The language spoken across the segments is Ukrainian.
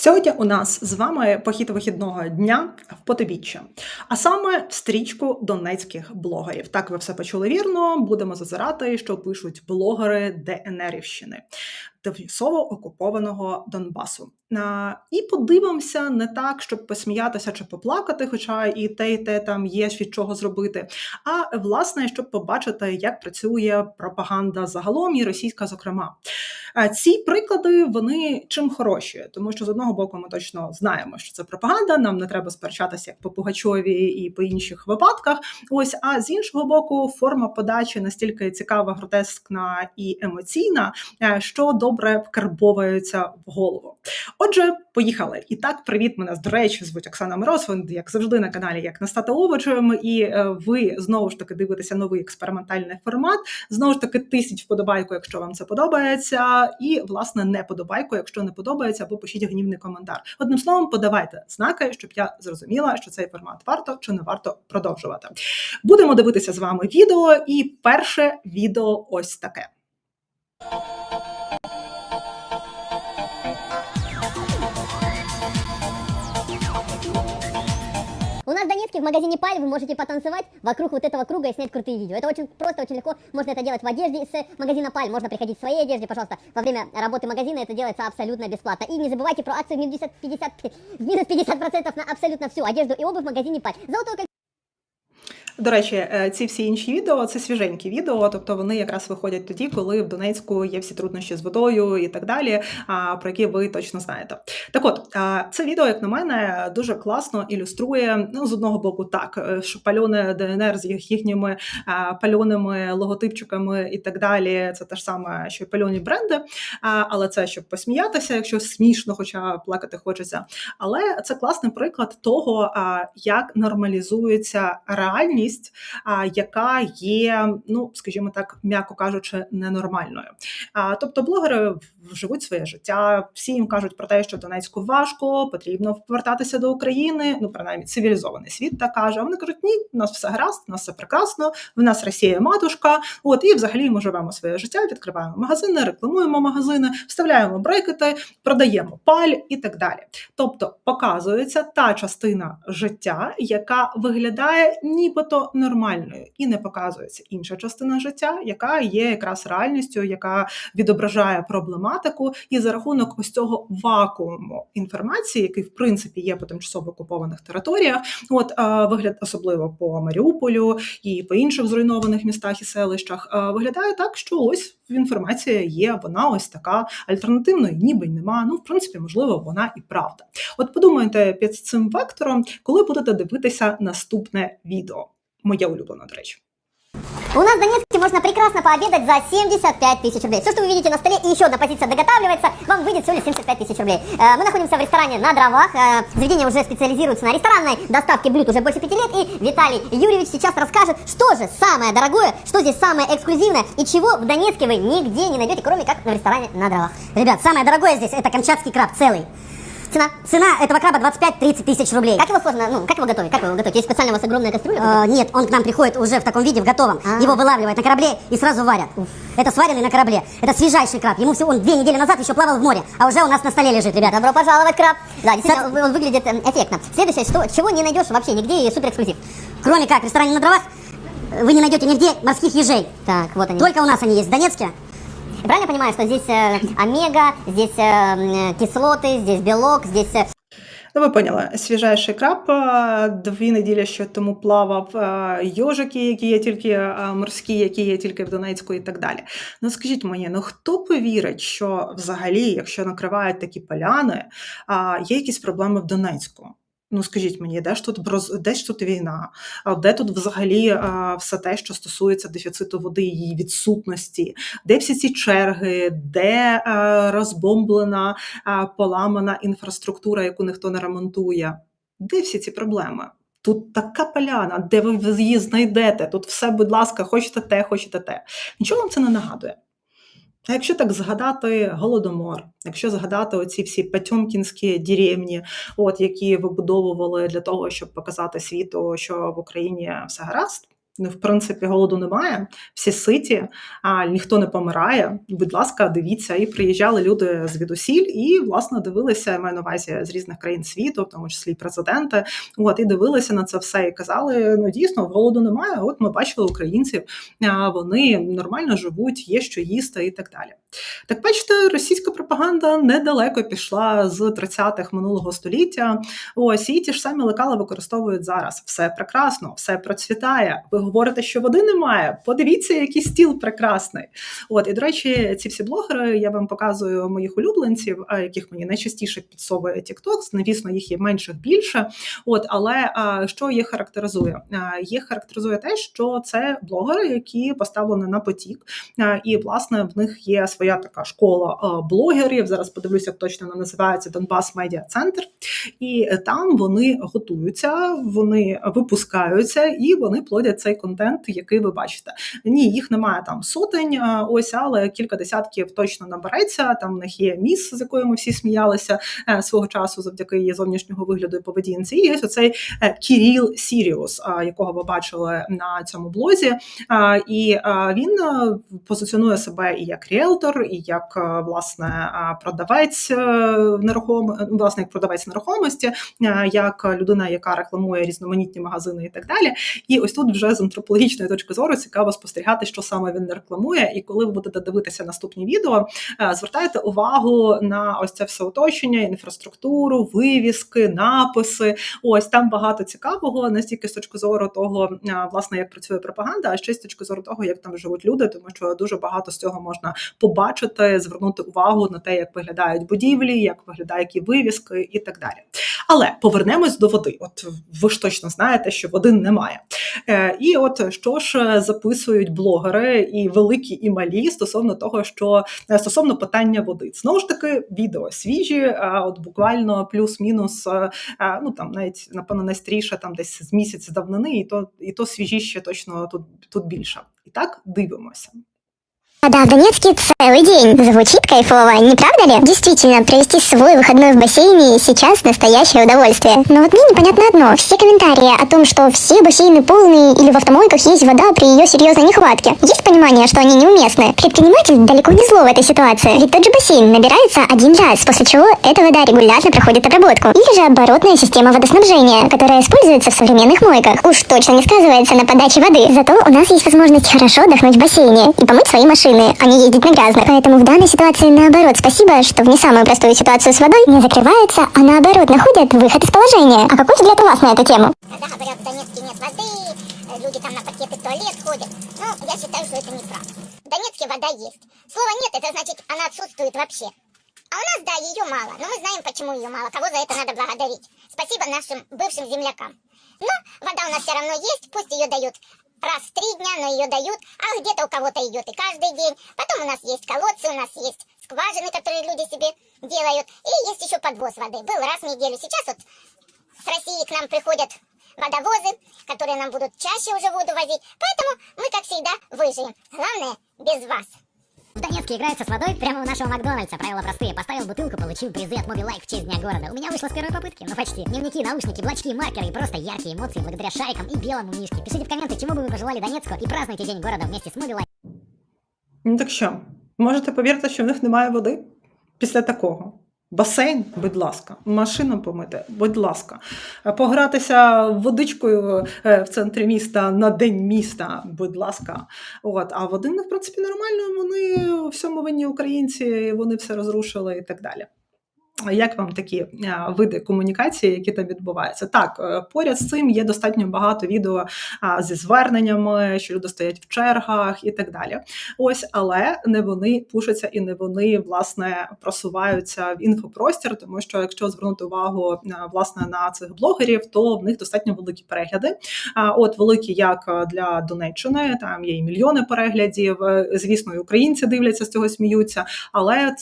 Сьогодні у нас з вами похід вихідного дня в Потебіччя, а саме в стрічку донецьких блогерів. Так ви все почули вірно. Будемо зазирати, що пишуть блогери ДНРівщини, тимчасово окупованого Донбасу. І подивимося не так, щоб посміятися чи поплакати, хоча і те, і те там є від чого зробити. А власне, щоб побачити, як працює пропаганда загалом і російська, зокрема. Ці приклади вони чим хороші, тому що з одного боку ми точно знаємо, що це пропаганда. Нам не треба сперечатися як по Пугачові і по інших випадках. Ось а з іншого боку, форма подачі настільки цікава, гротескна і емоційна, е, що добре вкарбовується в голову. Отже, поїхали. І так, привіт, мене до речі, звуть Оксана Мороз. Як завжди, на каналі як настати овочем. І е, ви знову ж таки дивитеся новий експериментальний формат. Знову ж таки, тисяч вподобайку, якщо вам це подобається, і власне не подобайку, якщо не подобається, або пишіть гнівний коментар. Одним словом, подавайте знаки, щоб я зрозуміла, що цей формат варто чи не варто продовжувати. Будемо дивитися з вами відео, і перше відео ось таке. Нас в магазине Паль вы можете потанцевать вокруг вот этого круга и снять крутые видео. Это очень просто, очень легко. Можно это делать в одежде из магазина Паль. Можно приходить в своей одежде, пожалуйста. Во время работы магазина это делается абсолютно бесплатно. И не забывайте про акцию в минус 50, 50, минус 50% на абсолютно всю одежду и обувь в магазине Паль. Золотое. До речі, е, ці всі інші відео це свіженькі відео, тобто вони якраз виходять тоді, коли в Донецьку є всі труднощі з водою і так далі, про які ви точно знаєте. Так от, це відео, як на мене, дуже класно ілюструє ну, з одного боку, так, е, що пальоне ДНР з їхніми пальоними логотипчиками і так далі. Це те ж саме, що й пальоні бренди, але це щоб посміятися, якщо смішно, хоча плакати хочеться. Але це класний приклад того, як нормалізується реальність, а, яка є, ну скажімо так, м'яко кажучи, ненормальною. Тобто блогери живуть своє життя, всі їм кажуть про те, що Донецьку важко, потрібно повертатися до України. Ну, принаймні, цивілізований світ так каже. Вони кажуть, ні, у нас все гаразд, у нас все прекрасно, в нас Росія матушка. От і взагалі ми живемо своє життя, відкриваємо магазини, рекламуємо магазини, вставляємо брекети, продаємо паль і так далі. Тобто показується та частина життя, яка виглядає нібито нормальною, і не показується інша частина життя, яка є якраз реальністю, яка відображає проблематику, і за рахунок ось цього вакууму інформації, який в принципі є по тимчасово окупованих територіях, от е, вигляд особливо по Маріуполю і по інших зруйнованих містах і селищах, е, виглядає так, що ось інформація є, вона ось така альтернативної, ніби й нема. Ну, в принципі, можливо, вона і правда. От подумайте під цим вектором, коли будете дивитися наступне відео. Моє улюблене, до речі. У нас в Донецке можно прекрасно пообедать за 75 тысяч рублей. Все, что вы видите на столе, и еще одна позиция доготавливается, вам выйдет всего лишь 75 тысяч рублей. Э, Мы находимся в ресторане на дровах. Э, Заведение уже специализируется на ресторанной доставке блюд уже больше пяти лет. И Виталий Юрьевич сейчас расскажет, что же самое дорогое, что здесь самое эксклюзивное и чего в Донецке вы нигде не найдете, кроме как в ресторане на дровах. Ребят, самое дорогое здесь это камчатский краб целый. Цена. Цена этого краба 25-30 тысяч рублей. Как его сложно, ну, как его готовить? Как его готовите? Есть специальная у вас огромная кастрюля? Э, нет, он к нам приходит уже в таком виде, в готовом. А. Его вылавливают на корабле и сразу варят. Это сваренный на корабле. Это свежайший краб. Ему всего он две недели назад еще плавал в море, а уже у нас на столе лежит, ребят. Добро пожаловать, краб. Да, действительно, он он выглядит э, эффектно. Следующее, что, чего не найдешь вообще нигде и супер эксклюзив. Кроме как в ресторане на дровах, э, вы не найдете нигде морских ежей. Так, вот они. Только у нас они есть в Донецке. Я Правильно понимаю, что здесь э, омега, здесь э, м, кислоты, здесь белок, здесь... э, Ну, ви поняли, свіжайший краб е, дві неділі ще тому плавав е, йожики, які є тільки е, морські, які є тільки в Донецьку і так далі. Ну скажіть мені, ну хто повірить, що взагалі, якщо накривають такі поляни, а, є якісь проблеми в Донецьку? Ну скажіть мені, де ж тут де ж тут війна? Де тут взагалі все те, що стосується дефіциту води, її відсутності? Де всі ці черги, де розбомблена поламана інфраструктура, яку ніхто не ремонтує. Де всі ці проблеми? Тут така поляна, де ви її знайдете. Тут все, будь ласка, хочете те, хочете те. Нічого вам це не нагадує. А якщо так згадати голодомор, якщо згадати оці всі патьомкінські деревні, от які вибудовували для того, щоб показати світу, що в Україні все гаразд, в принципі, голоду немає, всі ситі, а ніхто не помирає. Будь ласка, дивіться. І приїжджали люди звідусіль, і власне дивилися, я маю на увазі з різних країн світу, в тому числі президенти. От і дивилися на це все і казали: ну дійсно, голоду немає. От ми бачили українців, вони нормально живуть, є що їсти і так далі. Так бачите, російська пропаганда недалеко пішла з 30-х минулого століття. Ось і ті ж самі лекала використовують зараз. Все прекрасно, все процвітає. Ви говорите, що води немає. Подивіться, який стіл прекрасний. От і до речі, ці всі блогери я вам показую моїх улюбленців, яких мені найчастіше підсовує TikTok. Звісно, їх є менших більше. От, але що їх характеризує? Їх характеризує те, що це блогери, які поставлені на потік, і власне в них є своя така школа блогерів. Зараз подивлюся, як точно вона називається Донбас Медіа Центр. І там вони готуються, вони випускаються і вони плодять цей контент, який ви бачите. Ні, їх немає там сотень, ось, але кілька десятків точно набереться. Там в них є міс, з якою ми всі сміялися е, свого часу, завдяки її зовнішнього вигляду і поведінці. І ось оцей е, Кіріл Сіріус, якого ви бачили на цьому блозі. І він е, позиціонує себе і як ріелтор, і як е, власне продавець е, нерухом, е, власне, як продавець нерухомості, е, як людина, яка рекламує різноманітні магазини і так далі. І ось тут вже антропологічної точки зору цікаво спостерігати, що саме він не рекламує. І коли ви будете дивитися наступні відео, е, звертайте увагу на ось це все оточення, інфраструктуру, вивіски, написи. Ось там багато цікавого, не стільки з точки зору того, е, власне, як працює пропаганда, а ще з точки зору того, як там живуть люди, тому що дуже багато з цього можна побачити, звернути увагу на те, як виглядають будівлі, як виглядають вивіски і так далі. Але повернемось до води. От ви ж точно знаєте, що води немає. Е, І от що ж е, записують блогери і великі, і малі стосовно того, що е, стосовно питання води. Знову ж таки, відео свіжі, е, от буквально плюс-мінус, ну там навіть напевно найстріше, там десь з місяця давнини, і то і то свіжіще точно тут, тут більше. І так дивимося. Вода в Донецке целый день. Звучит кайфово, не правда ли? Действительно, провести свой выходной в бассейне сейчас настоящее удовольствие. Но вот мне непонятно одно. Все комментарии о том, что все бассейны полные или в автомойках есть вода при ее серьезной нехватке. Есть понимание, что они неуместны? Предприниматель далеко не зло в этой ситуации. Ведь тот же бассейн набирается один раз, после чего эта вода регулярно проходит обработку. Или же оборотная система водоснабжения, которая используется в современных мойках. Уж точно не сказывается на подаче воды. Зато у нас есть возможность хорошо отдохнуть в бассейне и помыть свои машины, а не ездить на грязных. Поэтому в данной ситуации наоборот спасибо, что в не самую простую ситуацию с водой не закрываются, а наоборот находят выход из положения. А какой взгляд у вас на эту тему? Когда говорят, в Донецке нет воды, э, люди там на пакеты в туалет ходят. Ну, я считаю, что это неправда. В Донецке вода есть. Слова нет, это значит, она отсутствует вообще. А у нас, да, ее мало, но мы знаем, почему ее мало, кого за это надо благодарить. Спасибо нашим бывшим землякам. Но вода у нас все равно есть, пусть ее дают раз в три дня, но ее дают, а где-то у кого-то идет и каждый день. Потом у нас есть колодцы, у нас есть скважины, которые люди себе делают, и есть еще подвоз воды. Был раз в неделю. Сейчас вот с России к нам приходят водовозы, которые нам будут чаще уже воду возить. Поэтому мы, как всегда, выживем. Главное, без вас. В Донецке играются с водой прямо у нашего Макдональдса. Правила простые. Поставил бутылку, получил призы от Моби Лайф в честь Дня города. У меня вышло с первой попытки. Ну почти. Дневники, наушники, блочки, маркеры и просто яркие эмоции благодаря шарикам и белому мишке. Пишите в комменты, чего бы вы пожелали Донецку и празднуйте День города вместе с Моби Лайф. Ну так що, можете повірити, що в них немає води після такого? Басейн, будь ласка, машину помити, будь ласка, погратися водичкою е, в центрі міста на день міста, будь ласка. От, а в один, в принципі, нормально, вони всьому винні українці, вони все розрушили і так далі. Як вам такі е, види комунікації, які там відбуваються? Так, е, поряд з цим є достатньо багато відео зі зверненнями, що люди стоять в чергах і так далі. Ось, але не вони пушаться і не вони власне просуваються в інфопростір, тому що якщо звернути увагу е, власне на цих блогерів, то в них достатньо великі перегляди. От великі як для Донеччини, там є і мільйони переглядів. е, Звісно, і українці дивляться з цього сміються, але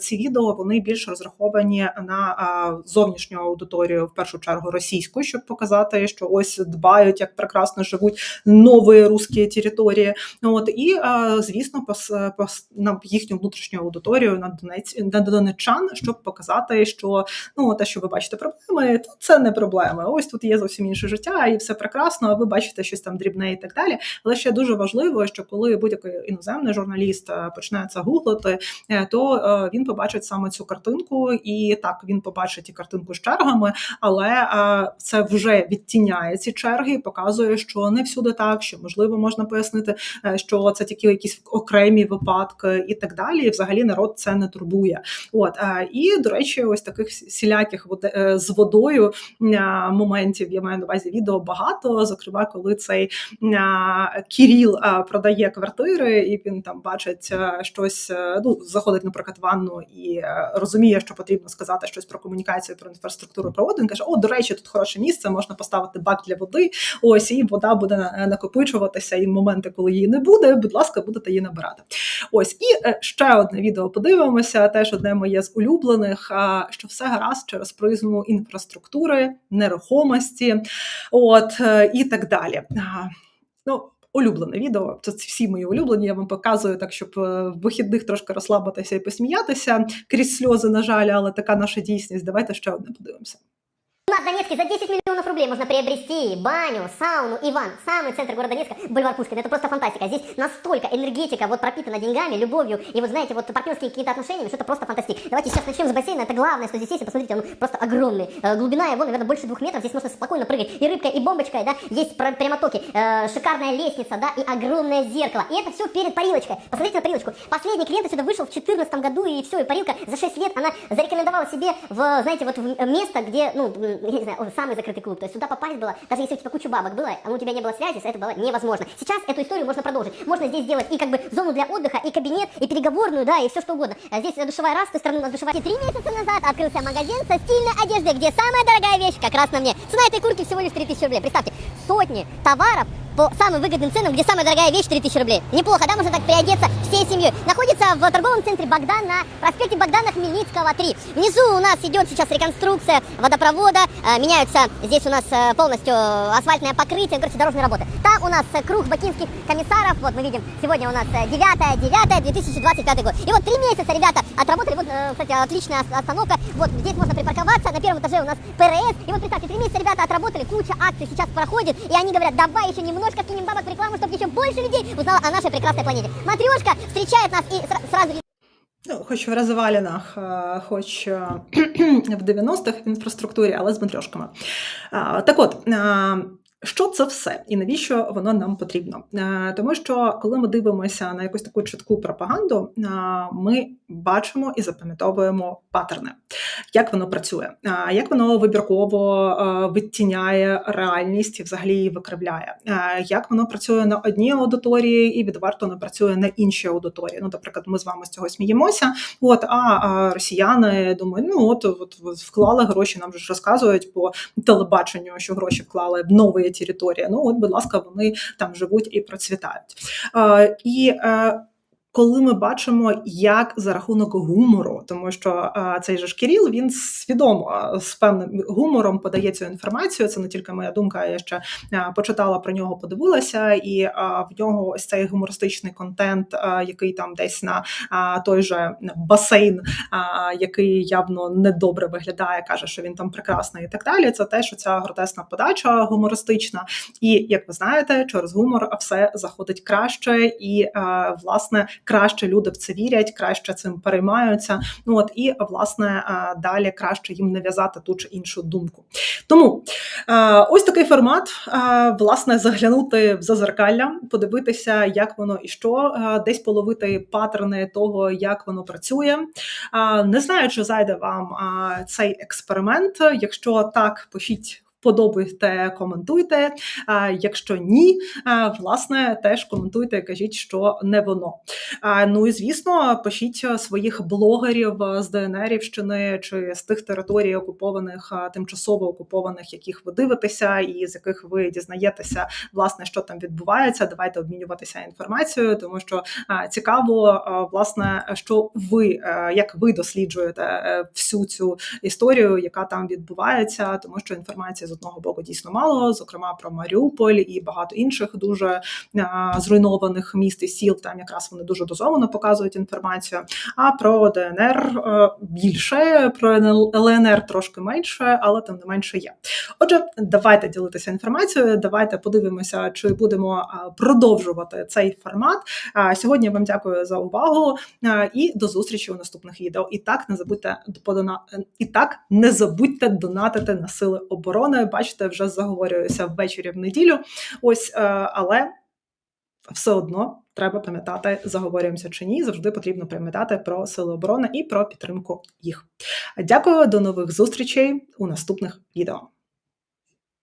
ці відео вони більш розраховані налаштовані на зовнішню аудиторію, в першу чергу російську, щоб показати, що ось дбають, як прекрасно живуть нові русські території. От і звісно, пос, пос на їхню внутрішню аудиторію на Донець на донеччан, щоб показати, що ну те, що ви бачите проблеми, то це не проблеми. Ось тут є зовсім інше життя, і все прекрасно. А ви бачите щось там дрібне і так далі. Але ще дуже важливо, що коли будь-який іноземний журналіст почне це гуглити, е, то він побачить саме цю картинку, і так він побачить і картинку з чергами, але це вже відтіняє ці черги, і показує, що не всюди так, що можливо можна пояснити, е, що це тільки якісь окремі випадки і так далі. І взагалі народ це не турбує. От е, і до речі, ось таких всіляких воде- е, з водою моментів я маю на увазі відео багато. Зокрема, коли цей Кіріл продає квартири, і він там бачить щось. Ну заходить, наприклад, в ванну і розуміє, що потрібно сказати щось про комунікацію, про інфраструктуру проводу. Він каже: О, до речі, тут хороше місце, можна поставити бак для води. Ось і вода буде накопичуватися. І моменти, коли її не буде, будь ласка, будете її набирати. Ось і е, ще одне відео подивимося. Теж одне моє з улюблених. Що все гаразд через призму інфраструктури, нерухомості, от е, і так далі. Ну, улюблене відео. Це всі мої улюблені. Я вам показую так, щоб е, в вихідних трошки розслабитися і посміятися крізь сльози, на жаль, але така наша дійсність. Давайте ще одне подивимося. В Донецке за 10 миллионов рублей можно приобрести баню, сауну, Иван, самый центр города Донецка, бульвар Пушкина. Это просто фантастика. Здесь настолько энергетика вот пропитана деньгами, любовью и вот знаете, вот партнерские какие-то отношения, что это просто фантастик. Давайте сейчас начнем с бассейна. Это главное, что здесь есть. Посмотрите, он просто огромный. Э, глубина его, наверное, больше двух метров. Здесь можно спокойно прыгать и рыбкой, и бомбочкой, да. Есть про- прямотоки, э, шикарная лестница, да, и огромное зеркало. И это все перед парилочкой. Посмотрите на парилочку. Последний клиент сюда вышел в 2014 году, и все, и парилка за 6 лет, она зарекомендовала себе в, знаете, вот в место, где, ну, не знаю, о, самый закрытый клуб. То есть сюда попасть было, даже если у тебя куча бабок было, а у тебя не было связи, это было невозможно. Сейчас эту историю можно продолжить. Можно здесь сделать и как бы зону для отдыха, и кабинет, и переговорную, да, и все что угодно. А Здесь душевая раз, с той стороны у нас душевая. Три месяца назад открылся магазин со стильной одеждой, где самая дорогая вещь как раз на мне. Цена этой куртки всего лишь 3000 рублей. Представьте, сотни товаров по самым выгодным ценам, где самая дорогая вещь 3000 рублей. Неплохо, да, можно так приодеться всей семьей. Находится в торговом центре Богдан на проспекте Богдана Хмельницкого 3. Внизу у нас идет сейчас реконструкция водопровода, э, меняются здесь у нас э, полностью асфальтное покрытие, короче, дорожные работы. Там у нас э, круг бакинских комиссаров, вот мы видим, сегодня у нас 9 9 2025 год. И вот три месяца ребята отработали, вот, э, кстати, отличная ос- остановка, вот здесь можно припарковаться, на первом этаже у нас ПРС, и вот представьте, три месяца ребята отработали, куча акций сейчас проходит, и они говорят, давай еще немножко кинем бабок в рекламу, чтобы еще больше людей узнало о нашей прекрасной планете. Матрешка встречает нас и сра- сразу Ну, хоч в розвалінах, е, хоч е, в 90-х в інфраструктурі, але з матрьошками. А, Так от. Що це все і навіщо воно нам потрібно? Е, Тому що коли ми дивимося на якусь таку чітку пропаганду, е, ми бачимо і запам'ятовуємо паттерни, як воно працює, е, як воно вибірково відтіняє реальність і взагалі її викривляє, як воно працює на одній аудиторії і відверто не працює на іншій аудиторії. Ну, наприклад, ми з вами з цього сміємося. От а, росіяни думають, ну от, от, вклали гроші. Нам ж розказують по телебаченню, що гроші вклали в нові території. Ну от, будь ласка, вони там живуть і процвітають. І коли ми бачимо, як за рахунок гумору, тому що е, цей же Кіріл, він свідомо з певним гумором подає цю інформацію. Це не тільки моя думка, я ще е, почитала про нього, подивилася, і е, в нього ось цей гумористичний контент, е, який там десь на е, той же басейн, е, який явно недобре виглядає, каже, що він там прекрасний і так далі. Це теж ця гротесна подача гумористична. І як ви знаєте, через гумор все заходить краще, і е, власне краще люди в це вірять, краще цим переймаються. Ну от і власне е, далі краще їм нав'язати ту чи іншу думку. Тому е, ось такий формат. е, Власне, заглянути в зазеркалля, подивитися, як воно і що, десь половити паттерни того, як воно працює. Не знаю, чи зайде вам цей експеримент. Якщо так, пишіть вподобайте, коментуйте. А якщо ні, власне, теж коментуйте, кажіть, що не воно. Ну і звісно, пишіть своїх блогерів з ДНРівщини чи з тих територій окупованих, тимчасово окупованих, яких ви дивитеся, і з яких ви дізнаєтеся, власне, що там відбувається. Давайте обмінюватися інформацією, тому що цікаво, власне, що ви як ви досліджуєте е, всю цю історію, яка там відбувається, тому що інформації одного боку дійсно мало, зокрема про Маріуполь і багато інших дуже зруйнованих міст і сіл. Там якраз вони дуже дозовано показують інформацію. А про ДНР е, більше, про ЛНР трошки менше, але тим не менше є. Отже, давайте ділитися інформацією. Давайте подивимося, чи будемо продовжувати цей формат. А, Сьогодні вам дякую за увагу і до зустрічі у наступних відео. І так не забудьте і так не забудьте донатити на сили оборони. Бачите, вже заговорююся ввечері в неділю. Ось, е, але все одно треба пам'ятати, заговорюємося чи ні. Завжди потрібно пам'ятати про сили оборони і про підтримку їх. Дякую, до нових зустрічей у наступних відео.